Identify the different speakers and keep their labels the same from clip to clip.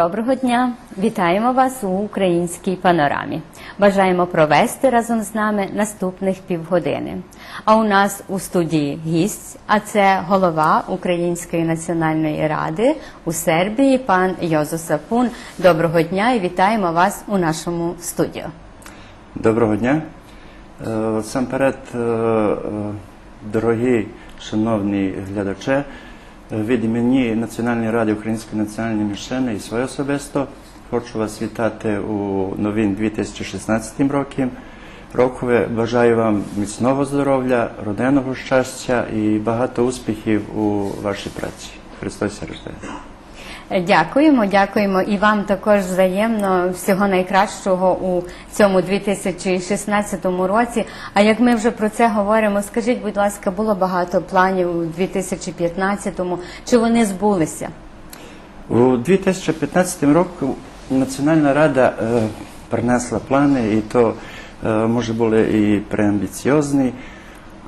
Speaker 1: Доброго дня! Вітаємо вас у українській панорамі. Бажаємо провести разом з нами наступних півгодини. А у нас у студії гість, а це голова Української національної ради у Сербії, пан Йозо Сапун. Доброго дня і вітаємо вас у нашому студію.
Speaker 2: Доброго дня. Е, Сам-перед, е, е, дорогі шановні глядачі, від імені Національної ради Української національної меншини і своє особисто хочу вас вітати у новин 2016 році. Рокове бажаю вам міцного здоров'я, родинного щастя і багато успіхів у вашій праці. Христос рождає.
Speaker 1: Дякуємо, дякуємо і вам також взаємно всього найкращого у цьому 2016 році. А як ми вже про це говоримо, скажіть, будь ласка, було багато планів у 2015-му. Чи вони збулися?
Speaker 2: У 2015 році Національна рада е, принесла плани, і то е, може були і преамбіціозні,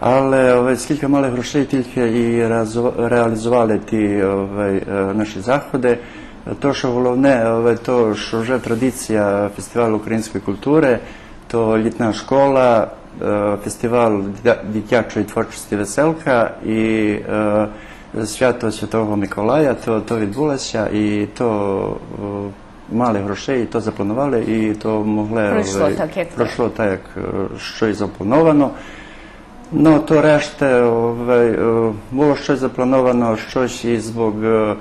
Speaker 2: але ovaj, скільки мали грошей, тільки і реалізували ті е, наші заходи. То, що головне, ovaj, то, що вже традиція фестивалю української культури, то літна школа, фестиваль дитячої творчості Веселка і свято Святого Миколая, то, то відбулося, і то мали грошей, і то запланували, і то могли
Speaker 1: Пройшло так, як
Speaker 2: пройшло так, як що й заплановано. Ну, то решта е, було щось заплановано, щось і због е,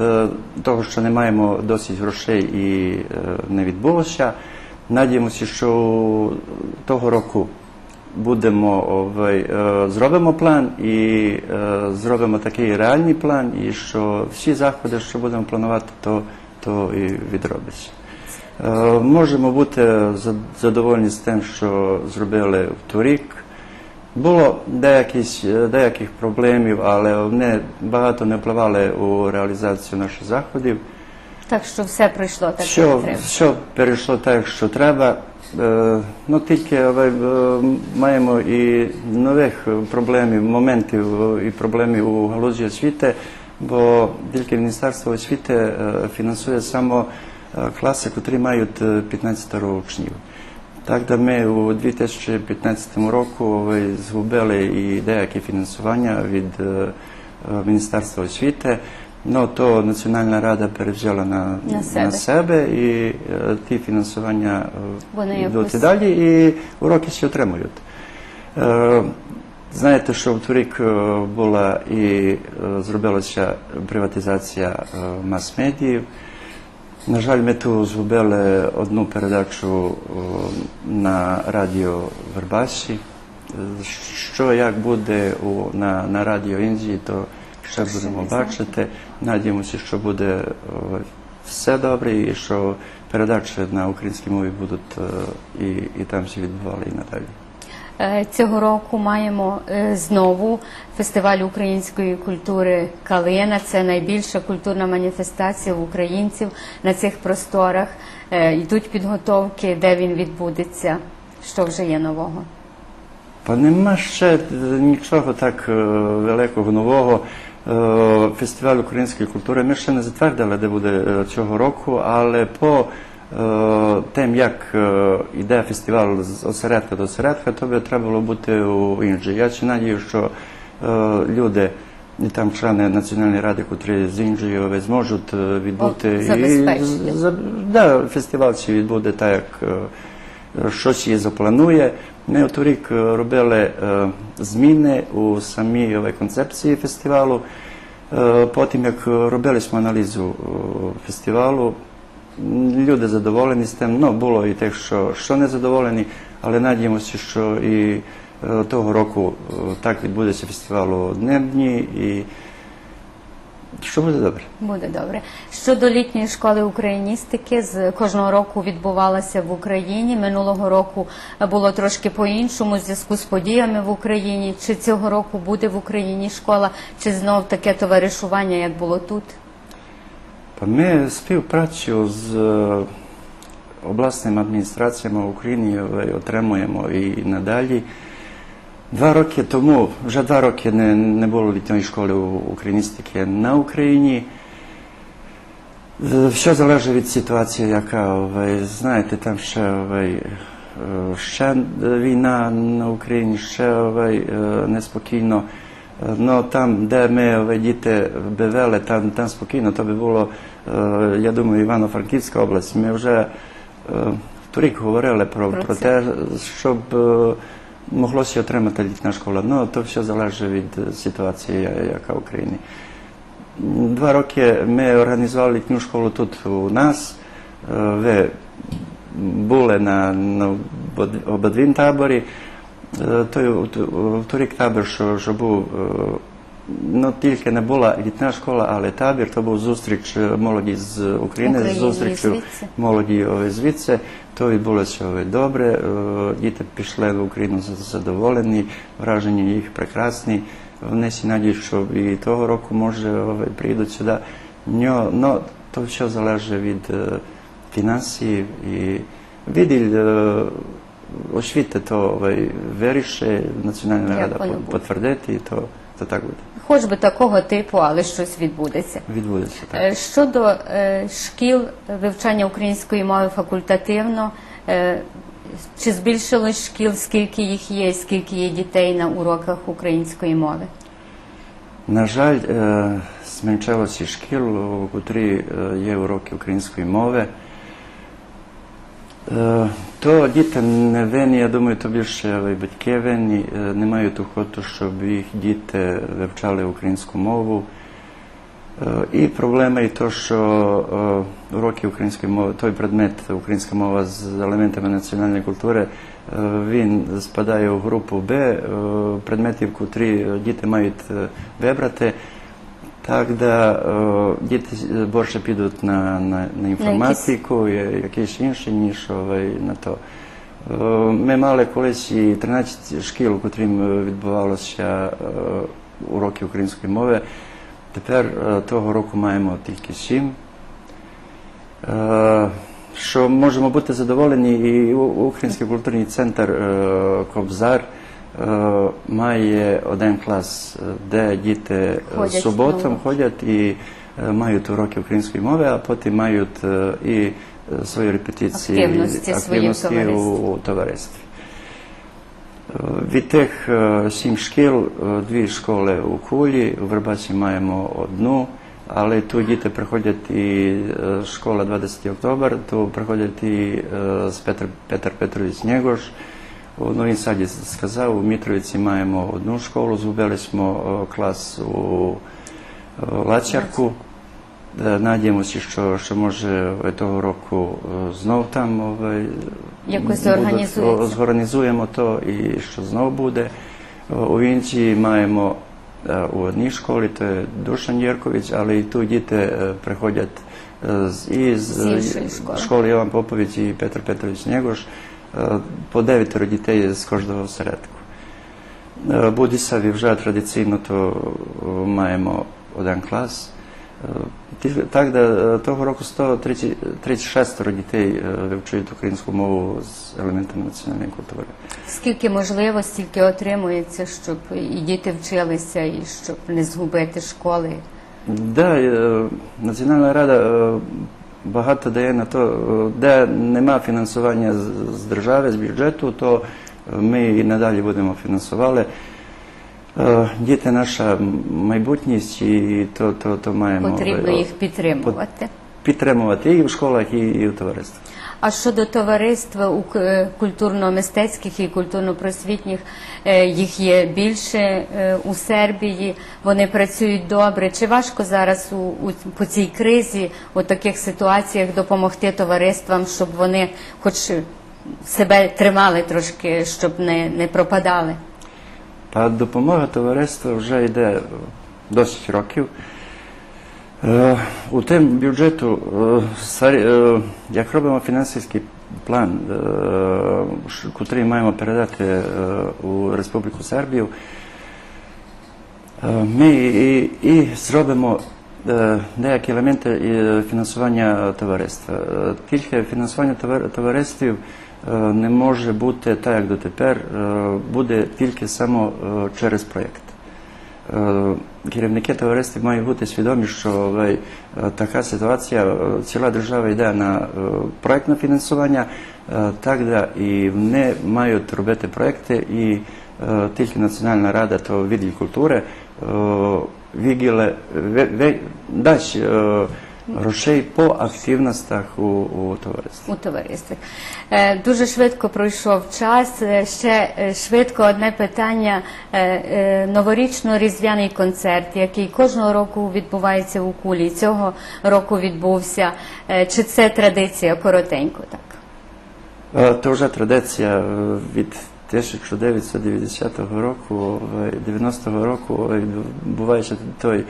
Speaker 2: е, того, що не маємо досить грошей і е, не відбулося. Надіємося, що того року будемо е, зробимо план і е, зробимо такий реальний план, і що всі заходи, що будемо планувати, то, то і відробиться. Е, Можемо бути задоволені з тим, що зробили в торік. Було деякісь, деяких проблемів, але вони багато не впливали у реалізацію наших заходів.
Speaker 1: Так що все пройшло так,
Speaker 2: Що,
Speaker 1: як треба.
Speaker 2: що перейшло так, що треба. Е, Ну тільки е, е, маємо і нових проблемів, моментів е, і проблемів у галузі освіти, бо тільки Міністерство освіти е, фінансує саме е, класи, котрі мають е, 15 учнів. Так, да ми у 2015 року згубили і деякі фінансування від е, Міністерства освіти. Ну, то Національна рада перевзяла на,
Speaker 1: На себе.
Speaker 2: себе і е, ті фінансування е,
Speaker 1: Вони
Speaker 2: йдуть і далі, і уроки всі отримують. Е, знаєте, що в торік е, була і е, зробилася приватизація е, мас-медіїв. На жаль, ми тут згубили одну передачу на радіо Вербасі. Що як буде у, на, на радіо Індії, то ще будемо бачити. Надіємося, що буде все добре і що передачі на українській мові будуть і, і там всі відбували і надалі.
Speaker 1: Е, Цього року маємо е, знову фестиваль української культури Калина. Це найбільша культурна маніфестація українців на цих просторах. Е, Йдуть підготовки, де він відбудеться. Що вже є нового?
Speaker 2: Та нема ще нічого так великого нового. Фестиваль української культури ми ще не затвердили, де буде цього року, але по тим, як е, йде фестиваль з осередка до осередка, то би треба було бути у іншій. Я ще надію, що е, люди. І там члени Національної ради, котрі з Індією зможуть е, відбути
Speaker 1: забезпечити.
Speaker 2: да, фестиваль цей відбуде так, як е, щось її запланує. Ми торік е, робили е, зміни у самій е, концепції фестивалу. Е, Потім, як робили аналізу е, фестивалу, люди задоволені з тим. Ну, було і тих, що, що не задоволені, але надіємося, що і е, того року е, так відбудеться фестиваль у одним дні і що буде добре.
Speaker 1: Буде добре. Щодо літньої школи україністики, з кожного року відбувалася в Україні. Минулого року було трошки по-іншому в зв'язку з подіями в Україні. Чи цього року буде в Україні школа, чи знов таке товаришування, як було тут?
Speaker 2: Ми співпрацю з обласними адміністраціями України отримуємо і надалі. Два роки тому, вже два роки не, не було літньої школи україністики на Україні. Все залежить від ситуації, яка ви знаєте, там ще ви, ще війна на Україні, ще ви, неспокійно. Ну там, де ми діти би там, там спокійно, то би було, я думаю, Івано-Франківська область. Ми вже торік говорили про,
Speaker 3: Про
Speaker 2: про, те, щоб моглося отримати літня школа. Ну то все залежить від ситуації, яка в Україні. Два роки ми організували літню школу тут у нас. Ви були на, на обидвім таборі. Е, Той торік табір, що, що був, е, ну тільки не була літня школа, але табір, то був зустріч е, молоді з України,
Speaker 3: України
Speaker 2: з зустрічю
Speaker 3: звідси.
Speaker 2: молоді звідси. То відбулося добре. Діти пішли в Україну задоволені, враження їх прекрасні. Вони всі надіють, що і того року може приїдуть сюди. Ньо- Ну, то все залежить від фінансів і відділ е, освіти, то ви вирішить, Національна
Speaker 3: Як
Speaker 2: рада
Speaker 3: воно
Speaker 2: по-
Speaker 3: буде.
Speaker 2: потвердити, і то, то так буде.
Speaker 3: Хоч би такого типу, але щось відбудеться.
Speaker 2: Відбудеться так.
Speaker 3: Е, Щодо е, шкіл вивчання української мови факультативно, е, чи збільшилось шкіл, скільки їх є, скільки є дітей на уроках української мови?
Speaker 2: На жаль, е, зменшилося шкіл, у котрі е, є уроки української мови. Е, То діти не винні, я думаю, то більше і батьки винні, е, не мають охоту, щоб їх діти вивчали українську мову. Е, І проблема і то, що уроки української мови, той предмет українська мова з елементами національної культури, він спадає у групу Б предметів, котрі діти мають вибрати. Так, де е, діти більше підуть на, на, на інформатику, якісь інші, ніж на то. Е, Ми мали колись і 13 шкіл, у котрим відбувалося е, уроки української мови. Тепер е, того року маємо тільки сім. Е, Що можемо бути задоволені, і Український культурний центр е, Кобзар е, має один клас, е, де діти е,
Speaker 3: Ходять
Speaker 2: суботом ходять і е, мають уроки української мови, а потім мають е, і е, свої репетиції
Speaker 3: Активності
Speaker 2: активності
Speaker 3: товаристві.
Speaker 2: у, товаристві. Е, Від тих е, сім шкіл, е, дві школи у Кулі, у Вербасі маємо одну, але тут діти приходять і е, школа 20 октобер, то приходять і е, з Петр, Петр Петрович Снєгош. У Новій Саді сказав, у Мітровиці маємо одну школу, згубили smo е, клас у е, Лацярку. Е, Надіємося, що, що може е, того року е, знов там е,
Speaker 3: Якось
Speaker 2: будуть,
Speaker 3: зорганізується.
Speaker 2: о, зорганізуємо то і що знов буде. Е, У Вінці маємо е, у одній школі, то є Душан Єркович, але і тут діти е, приходять е, з, і з,
Speaker 3: З іншої школи.
Speaker 2: школи Іван Попович і Петр Петрович Нєгош, е, По дев'ятеро дітей з кожного осередку. Е, Будісаві вже традиційно то е, маємо один клас. Е, Так, де е, того року 136 дітей е, вивчають українську мову з елементами національної культури.
Speaker 3: Скільки можливо, стільки отримується, щоб і діти вчилися, і щоб не згубити школи.
Speaker 2: Да, е, Національна рада е, багато дає на то, де нема фінансування з- держави, з бюджету, то ми і надалі будемо фінансувати. Е, Діти наша майбутність, і то, то, то маємо
Speaker 3: Потрібно
Speaker 2: е,
Speaker 3: їх підтримувати.
Speaker 2: підтримувати і в школах, і, і в товаристві.
Speaker 3: А щодо товариства е, культурно-мистецьких і культурно-просвітніх, е, їх є більше е, у Сербії, вони працюють добре. Чи важко зараз по цій кризі, у таких ситуаціях допомогти товариствам, щоб вони хоч себе тримали трошки, щоб не, не пропадали?
Speaker 2: Та допомога товариства вже йде досить років. Е, У тим бюджету, е, е, як робимо фінансовий план, котрий маємо передати у Республіку Сербію, ми і, зробимо деякі елементи фінансування товариства. Тільки фінансування товар- товариствів не може бути так, як дотепер, буде тільки само через проєкт. Е, керівники товариства мають бути свідомі, що е, така ситуація, е, ціла держава йде на проєктне фінансування, е, так да, і вони мають робити проекти, і е, тільки Національна рада то відділ культури е, ве- дасть е, грошей по активностях у, у товаристві.
Speaker 3: у товаристві. Е, Дуже швидко пройшов час. Е, Ще е, швидко одне питання. Е, е, Новорічно-різдвяний концерт, який кожного року відбувається у кулі. Цього року відбувся. Е, Чи це традиція коротенько? Так.
Speaker 2: Е, То вже традиція е, від 1990 року, е, 90-го року відбувається той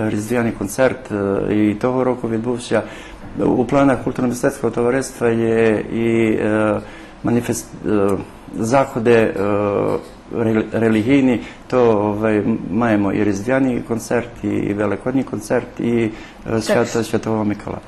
Speaker 2: е, різдвяний концерт. е, І того року відбувся у планах культурно-мистецького товариства є і е, маніфест, заходи релігійні, то ви маємо і різдвяний концерт, і великодній концерт, і свято Святого Миколая.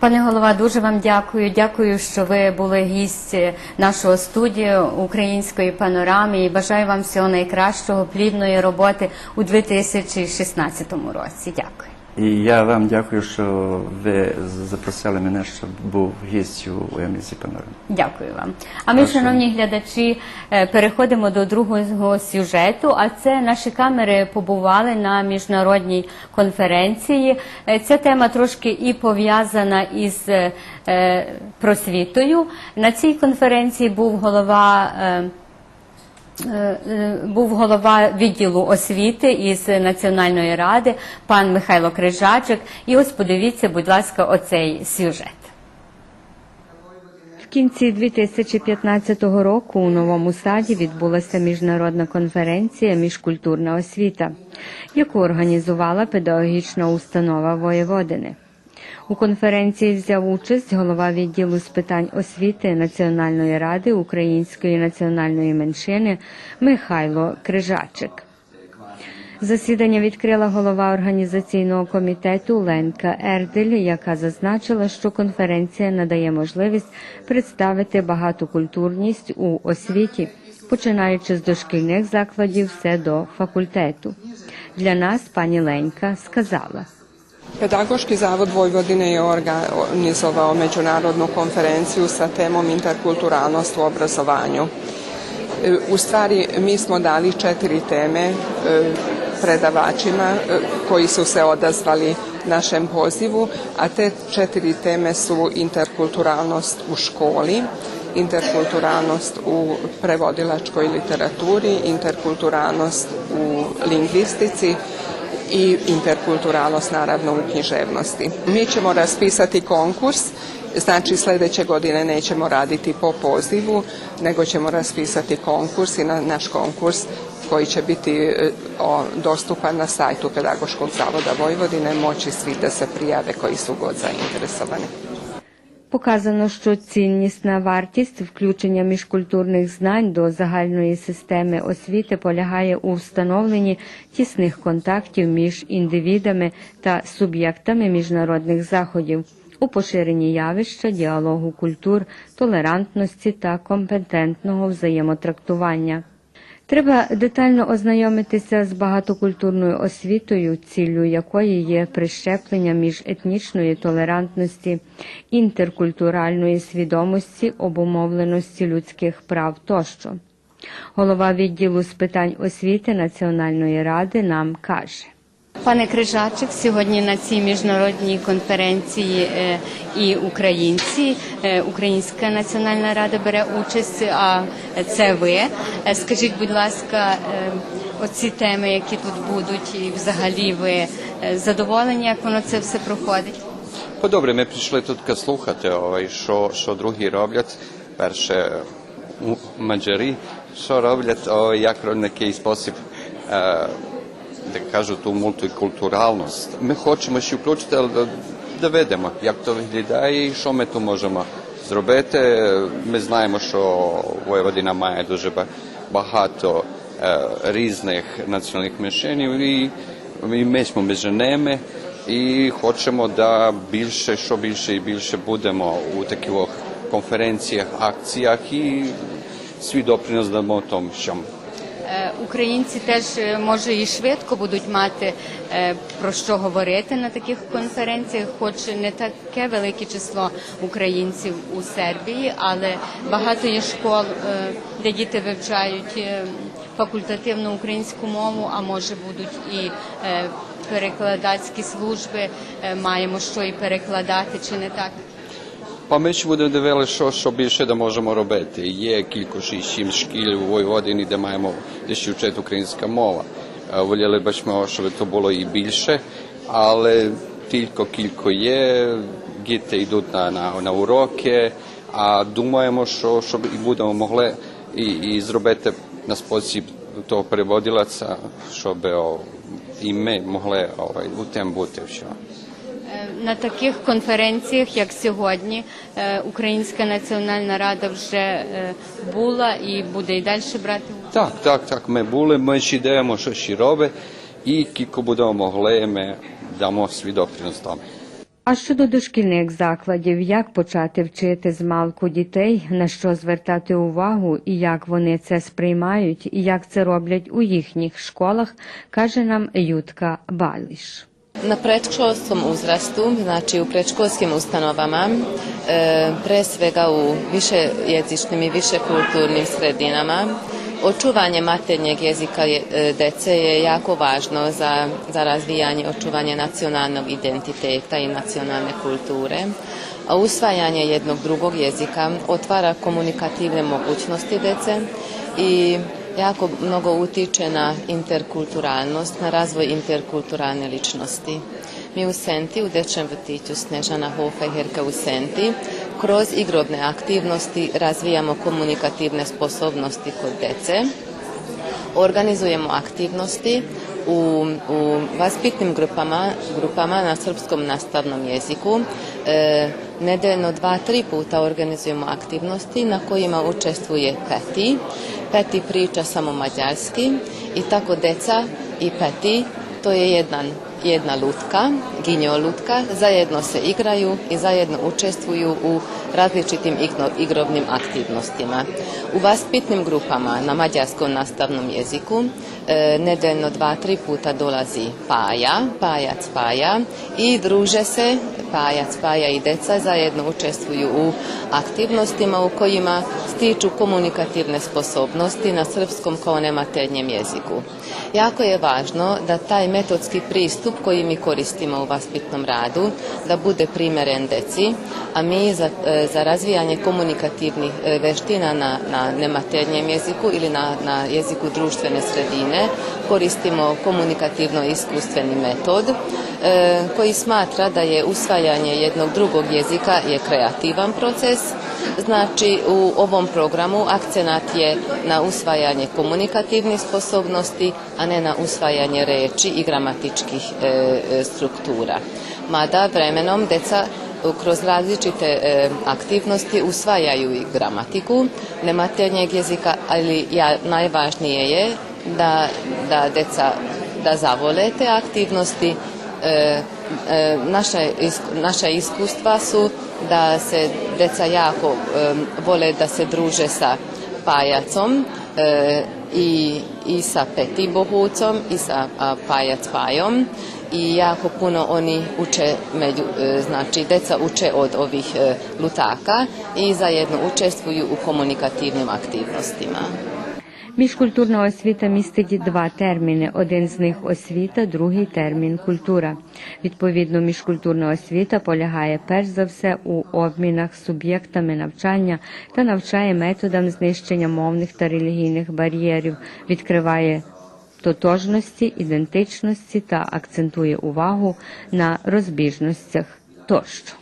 Speaker 3: Пане голова, дуже вам дякую. Дякую, що ви були гість нашого студію української панорами. І бажаю вам всього найкращого, плідної роботи у 2016 році. Дякую.
Speaker 2: І я вам дякую, що ви запросили мене, щоб був гістю у Емісі Панорами.
Speaker 3: Дякую вам. А ми,
Speaker 2: Прошу.
Speaker 3: шановні глядачі, е, переходимо до другого сюжету. А це наші камери побували на міжнародній конференції. Е, Ця тема трошки і пов'язана із е, просвітою. На цій конференції був голова. Е, Е, був голова відділу освіти із Національної ради, пан Михайло Крижачик. І ось подивіться, будь ласка, оцей сюжет. В кінці 2015 року у новому саді відбулася міжнародна конференція Міжкультурна освіта, яку організувала педагогічна установа Воєводини. У конференції взяв участь голова відділу з питань освіти Національної ради української національної меншини Михайло Крижачик. Засідання відкрила голова організаційного комітету Ленка Ердель, яка зазначила, що конференція надає можливість представити багатокультурність у освіті, починаючи з дошкільних закладів все до факультету. Для нас пані Ленка сказала.
Speaker 4: Pedagoški zavod Vojvodine je organizovao međunarodnu konferenciju sa temom interkulturalnost u obrazovanju. E, U stvari mi smo dali četiri teme e, predavačima e, koji su se odazvali našem pozivu, a te četiri teme su interkulturalnost u školi, interkulturalnost u prevodilačkoj literaturi, interkulturalnost u lingvistici i interkulturalnost naravno u književnosti. Mi ćemo raspisati konkurs, znači sljedeće godine nećemo raditi po pozivu, nego ćemo raspisati konkurs i na naš konkurs koji će biti e, dostupan na sajtu Pedagoškog zavoda Vojvodine, moći svi da se prijave koji su god zainteresovani.
Speaker 3: Показано, що ціннісна вартість включення міжкультурних знань до загальної системи освіти полягає у встановленні тісних контактів між індивідами та суб'єктами міжнародних заходів, у поширенні явища діалогу культур, толерантності та компетентного взаємотрактування. Треба детально ознайомитися з багатокультурною освітою, ціллю якої є прищеплення між етнічної толерантності, інтеркультуральної свідомості, обумовленості людських прав тощо. Голова відділу з питань освіти Національної ради нам каже. Пане Крижачик, сьогодні на цій міжнародній конференції е, і українці, е, Українська національна рада бере участь, а це ви. Е, Скажіть, будь ласка, оці теми, які тут будуть, і взагалі ви задоволені, як воно це все проходить?
Speaker 5: Па добре, ми прийшли тут слухати, що, що другі роблять. Перше, Маджарі, що роблять, ovaj, як на який спосіб, да кажу, ту мультикультуральність. Ми хочемо ще включити, але видимо, як то виглядає і що ми тут можемо зробити. Ми знаємо, що Воєводина має дуже ба- багато різних національних меншин, і, ми smo među nими, і хочемо да більше, що більше і більше будемо у таких конференціях, акціях і свій допринос дамо тому, що
Speaker 3: Українці теж е, може і швидко будуть мати е, про що говорити на таких конференціях, хоч не таке велике число українців у Сербії, але багато є школ, е, де діти вивчають е, факультативну українську мову, а може будуть і е, перекладацькі служби. Е, Маємо що і перекладати, чи не так?
Speaker 5: Ще будемо дивитися, що, що більше да можемо робити. Є кілька сім шкіл у Войводині, де маємо де ще вчить українська мова. Воліли б, щоб то було і більше, але тільки кілька є, діти йдуть на, на, на уроки, а думаємо, що, щоб і будемо могли і, і зробити на спосіб того переводилаця, щоб о, і ми могли ovaj, у тем бути. Що.
Speaker 3: На таких конференціях, як сьогодні, е, Українська національна рада вже е, була і буде і далі брати участь.
Speaker 5: Так, так, так. Ми були, ми ще йдемо, що ще робить, і кілько будемо могли, ми дамо свій допринос тому.
Speaker 3: А щодо дошкільних закладів, як почати вчити з малку дітей, на що звертати увагу і як вони це сприймають, і як це роблять у їхніх школах, каже нам Ютка Баліш.
Speaker 6: Na predškolskom uzrastu, znači u predškolskim ustanovama, e, pre svega u višejezičnim i višekulturnim sredinama, očuvanje maternjeg jezika je- e, dece je jako važno za, za razvijanje, očuvanje nacionalnog identiteta i nacionalne kulture. A usvajanje jednog drugog jezika otvara komunikativne mogućnosti dece i jako mnogo utiče na interkulturalnost, na razvoj interkulturalne ličnosti. Mi u Senti, u dečjem vrtiću Snežana Hofa i Herka u Senti, kroz igrobne aktivnosti razvijamo komunikativne sposobnosti kod dece, organizujemo aktivnosti u, u vaspitnim grupama, grupama na srpskom nastavnom jeziku. E, nedeljno dva, tri puta organizujemo aktivnosti na kojima učestvuje Peti. Peti priča samo mađarski i tako deca i Peti, to je jedan jedna lutka, ginjo lutka, zajedno se igraju i zajedno učestvuju u različitim igrovnim aktivnostima. U vaspitnim grupama na mađarskom nastavnom jeziku e, nedeljno dva, tri puta dolazi Paja, Pajac Paja i druže se Pajac Paja i deca zajedno učestvuju u aktivnostima u kojima stiču komunikativne sposobnosti na srpskom kao nematernjem jeziku. Jako je važno da taj metodski pristup koji mi koristimo u vaspitnom radu da bude primeren deci, a mi za, e, za razvijanje komunikativnih e, veština na, na nematernjem jeziku ili na, na jeziku društvene sredine koristimo komunikativno-iskustveni metod koji smatra da je usvajanje jednog drugog jezika je kreativan proces. Znači u ovom programu akcenat je na usvajanje komunikativnih sposobnosti, a ne na usvajanje reči i gramatičkih e, e, struktura. Mada vremenom deca kroz različite e, aktivnosti usvajaju i gramatiku nematernjeg jezika, ali ja, najvažnije je da, da deca da zavole te aktivnosti. E, e, isk- naša iskustva su da se deca jako e, vole da se druže sa pajacom i, i sa peti bohucom i sa pajac pajom i jako puno oni uče među, znači deca uče od ovih lutaka i zajedno učestvuju u komunikativnim aktivnostima.
Speaker 3: Міжкультурна освіта містить два терміни. Один з них освіта, другий термін культура. Відповідно, міжкультурна освіта полягає перш за все у обмінах суб'єктами навчання та навчає методам знищення мовних та релігійних бар'єрів, відкриває тотожності, ідентичності та акцентує увагу на розбіжностях тощо.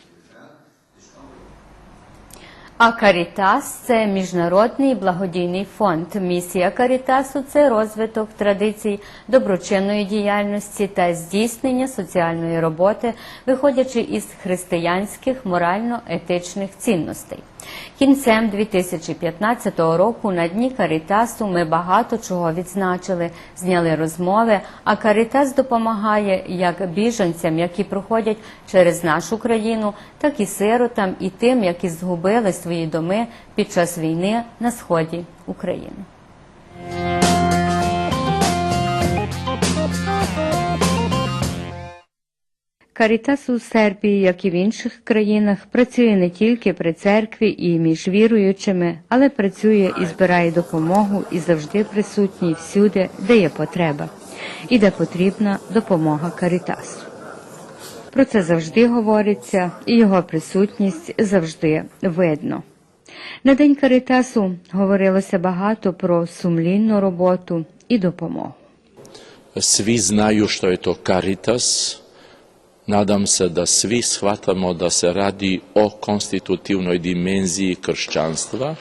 Speaker 3: А Карітас це міжнародний благодійний фонд. Місія Карітасу це розвиток традицій доброчинної діяльності та здійснення соціальної роботи, виходячи із християнських морально-етичних цінностей. Кінцем 2015 року на дні Карітасу ми багато чого відзначили, зняли розмови. А Карітас допомагає як біженцям, які проходять через нашу країну, так і сиротам, і тим, які згубили свої доми під час війни на сході України. Карітас у Сербії, як і в інших країнах, працює не тільки при церкві і між віруючими, але працює і збирає допомогу і завжди присутній всюди, де є потреба, і де потрібна допомога Карітасу. Про це завжди говориться, і його присутність завжди видно. На день Каритасу говорилося багато про сумлінну роботу і допомогу.
Speaker 7: Znaju što je to Caritas. Nadam se da svi shvatamo da se radi o konstitutivnoj dimenziji kršćanstva.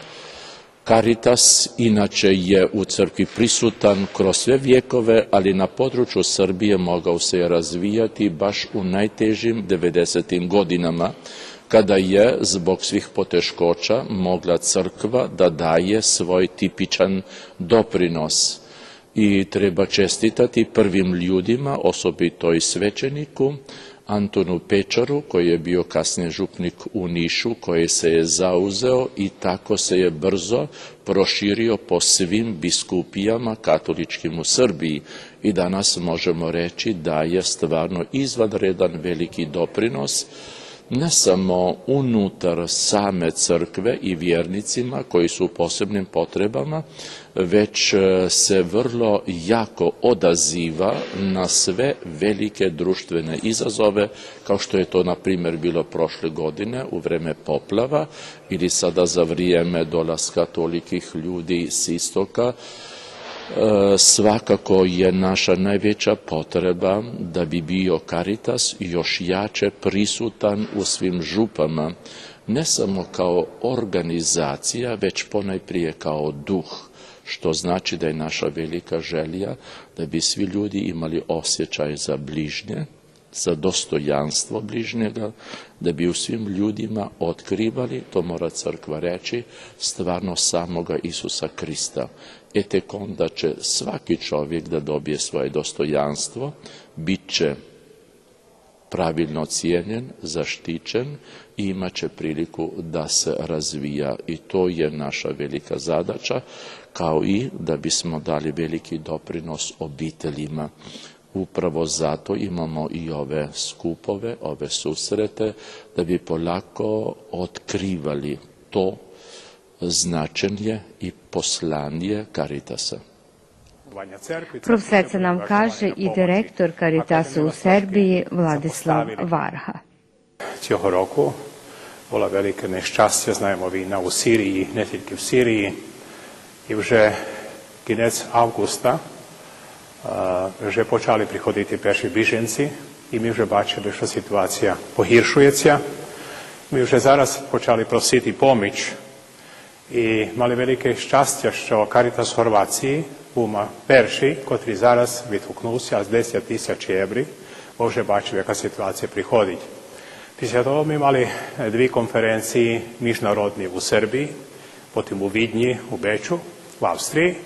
Speaker 7: Caritas inače je u crkvi prisutan kroz sve vjekove, ali na području Srbije mogao se je razvijati baš u najtežim 90. godinama, kada je zbog svih poteškoća mogla crkva da daje svoj tipičan doprinos i treba čestitati prvim ljudima, osobito i svećeniku, Antonu Pečaru, koji je bio kasnije župnik u Nišu, koji se je zauzeo i tako se je brzo proširio po svim biskupijama katoličkim u Srbiji. I danas možemo reći da je stvarno izvanredan veliki doprinos ne samo unutar same crkve i vjernicima koji su u posebnim potrebama, već e, se vrlo jako odaziva na sve velike društvene izazove, kao što je to, na primjer, bilo prošle godine u vreme poplava ili sada za vrijeme dolaska tolikih ljudi s istoka, svakako je naša najveća potreba da bi bio Caritas još jače prisutan u svim župama, ne samo kao organizacija, već ponajprije kao duh, što znači da je naša velika želja da bi svi ljudi imali osjećaj za bližnje, za dostojanstvo bližnjega, da bi u svim ljudima otkrivali, to mora crkva reći, stvarno samoga Isusa Krista. E tek onda će svaki čovjek da dobije svoje dostojanstvo, bit će pravilno cijenjen, zaštićen i imat će priliku da se razvija i to je naša velika zadaća, kao i da bismo dali veliki doprinos obiteljima. Upravo zato imamo i ove skupove, ove susrete, da bi polako otkrivali to značenje i poslanje Caritasa.
Speaker 3: Про все це нам каже і директор Карітасу у Сербії Владислав Варга.
Speaker 8: Цього року було велике нещастя, знаємо, війна у Сирії, не тільки в Сирії. І вже кінець августа е, вже почали приходити перші біженці, і ми вже бачили, що ситуація погіршується. Ми вже зараз почали просити поміч і мали велике щастя, що Карітас Хорвації був перший, котрий зараз відгукнувся з 10 тисяч євро, бо вже бачив, яка ситуація приходить. Після того ми мали е, дві конференції міжнародні у Сербії, потім у Відні, у Бечу, в Австрії.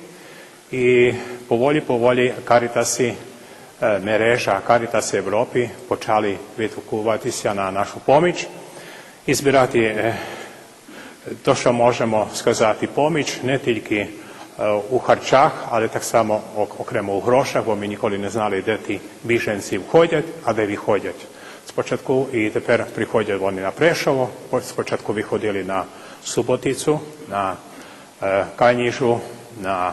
Speaker 8: І поволі-поволі Карітаси, е, мережа Карітас Європи почали відгукуватися на нашу поміч і збирати е, то, що можемо сказати, поміч не тільки е, у харчах, але так само ок- окремо у грошах, бо ми ніколи не знали, де ті біженці входять, а де виходять. Спочатку і тепер приходять вони на Прешово, по- спочатку виходили на Суботицю, на е, Каніжу, на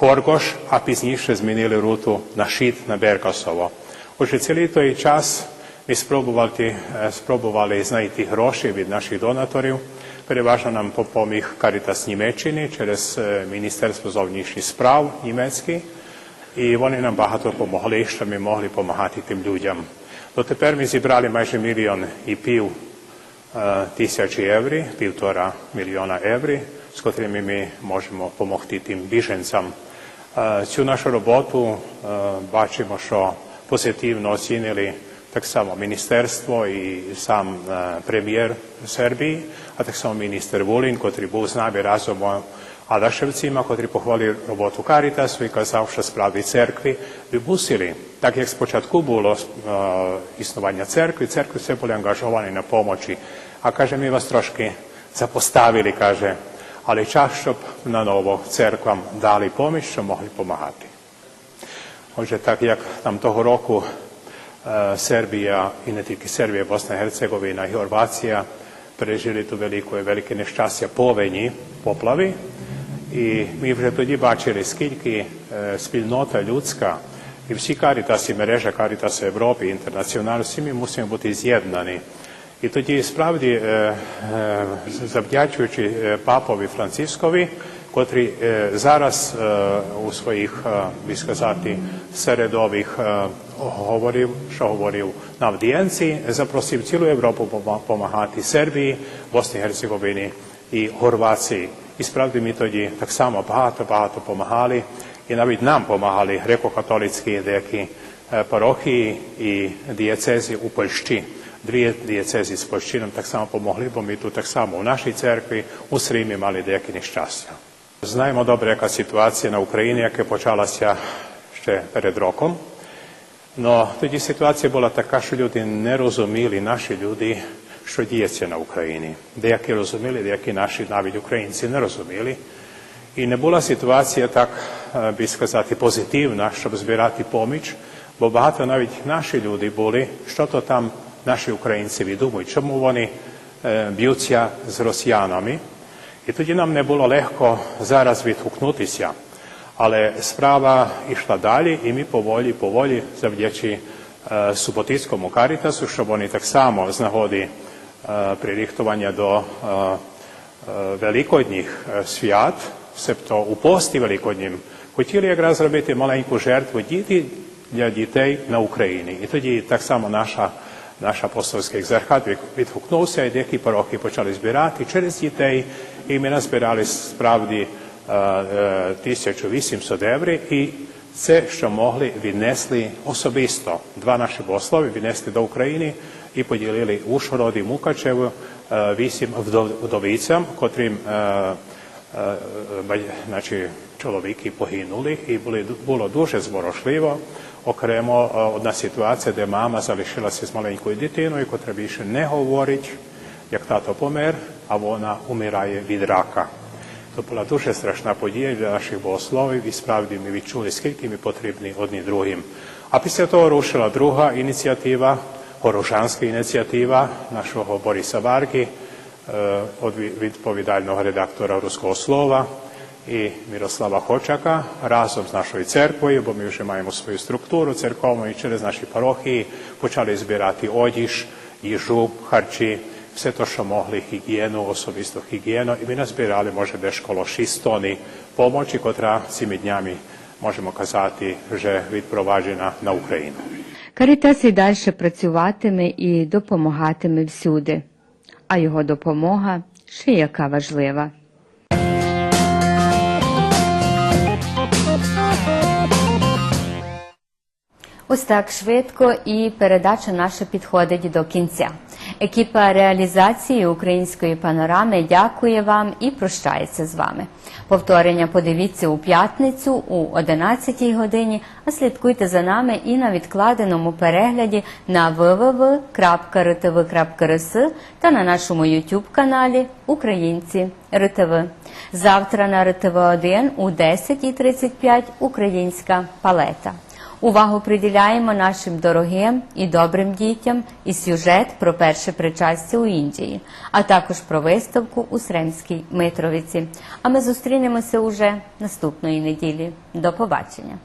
Speaker 8: Хоргош, а пізніше змінили руту на Шит, на Беркасово. Отже, цілий той час ми спробували, спробували знайти гроші від наших донаторів. Переважно нам допоміг Карітас Німеччини через Міністерство зовнішніх справ німецький. І вони нам багато допомогли, що ми могли допомагати тим людям. Дотепер ми зібрали майже мільйон і пів тисячі євро, півтора мільйона євро, з котрими ми можемо допомогти тим біженцям. Е, Цю нашу роботу е, бачимо, що позитивно оцінили так само міністерство і сам е, прем'єр Сербії, а так само міністр Вулін, котрий був з нами разом у Адашевцima, котрий похвалив роботу Карітасу і казав, що справді церкви вимусили. Так як спочатку було е, існування церкви, церкви все були ангажовані на помочі. А каже, ми вас трошки запоставили, каже, але час, щоб наново церквам дали поміч, щоб могли допомагати. Отже, так як нам того року Serbija i ne tільки Serbija, Bosna i Hercegovina i Horvacija пережили ту велику велике нещастя повені, поплави. І ми вже тоді бачили, скільки е, спільнота людська і всі карітаси, мережа Карітасу Європи, інтернаціонал, всі ми мусимо бути з'єднані. І тоді справді, е, е, завдячуючи е, папові Францискові, котрий зараз у своїх, би сказати, середових говорив, що говорив на аудієнції, запросив цілу Європу допомагати Сербії, Босні Герцеговині і Хорватії. І справді ми тоді так само багато-багато допомагали, і навіть нам допомагали греко-католицькі деякі парохії і дієцези у Польщі. Дві дієцези з Польщі нам так само помогли, бо ми тут так само у нашій церкві у Сримі мали деякі нещастя. Знаємо добре, яка ситуація на Україні, яка почалася ще перед роком. Но тоді ситуація була така, що люди не розуміли, наші люди, що діється на Україні. Деякі розуміли, деякі наші навіть українці не розуміли. І не була ситуація так, би сказати, позитивна, щоб збирати поміч, бо багато навіть наші люди були, що то там наші українці відумують, чому вони е, б'ються з росіянами. І тоді нам не було легко зараз відгукнутися. Але справа йшла далі, і ми поволі, поволі, завдячи е, Суботицькому карітасу, щоб вони так само з нагоди е, приріхтування до великодніх свят, себто у пості великоднім, хотіли якраз зробити маленьку жертву діти для дітей на Україні. І тоді так само наша наш апостольський екзархат відгукнувся, і деякі парохи почали збирати через дітей, і ми назбирали справді е, е, 1800 євро, і це, що могли, віднесли особисто. Два наші богослови віднесли до України і поділили Ушгород і Мукачево е, вісім вдов- вдовицям, котрим значить, чоловіки погинули, і було дуже зворушливо. Окремо одна ситуація, де мама залишилася з маленькою дитиною, котра більше не говорить, як тато помер, а вона умирає від рака. То була дуже страшна подія для наших богословів, і справді ми відчули, скільки ми потрібні одні другим. А після того рушила друга ініціатива, горожанська ініціатива нашого Бориса Варги, відповідального редактора Руського слова і Мирослава Хочака разом з нашою церквою, бо ми вже маємо свою структуру церковну і через наші парохії почали збирати одіж, їжу, харчі, все те, що могли, гігієну, особисту гігієну. І ми назбирали, може, десь коло 6 тонн помочі, котра цими днями, можемо казати, вже відпроваджена на Україну.
Speaker 3: Карітас і далі працюватиме і допомагатиме всюди, а його допомога ще яка важлива. Ось так швидко і передача наша підходить до кінця. Екіпа реалізації української панорами дякує вам і прощається з вами. Повторення подивіться у п'ятницю у 11 годині, а слідкуйте за нами і на відкладеному перегляді на www.rtv.rs та на нашому YouTube каналі Українці РТВ. Завтра на РТВ 1 у 10.35 Українська палета. Увагу приділяємо нашим дорогим і добрим дітям і сюжет про перше причастя у Індії, а також про виставку у Сремській Митровиці. А ми зустрінемося уже наступної неділі. До побачення.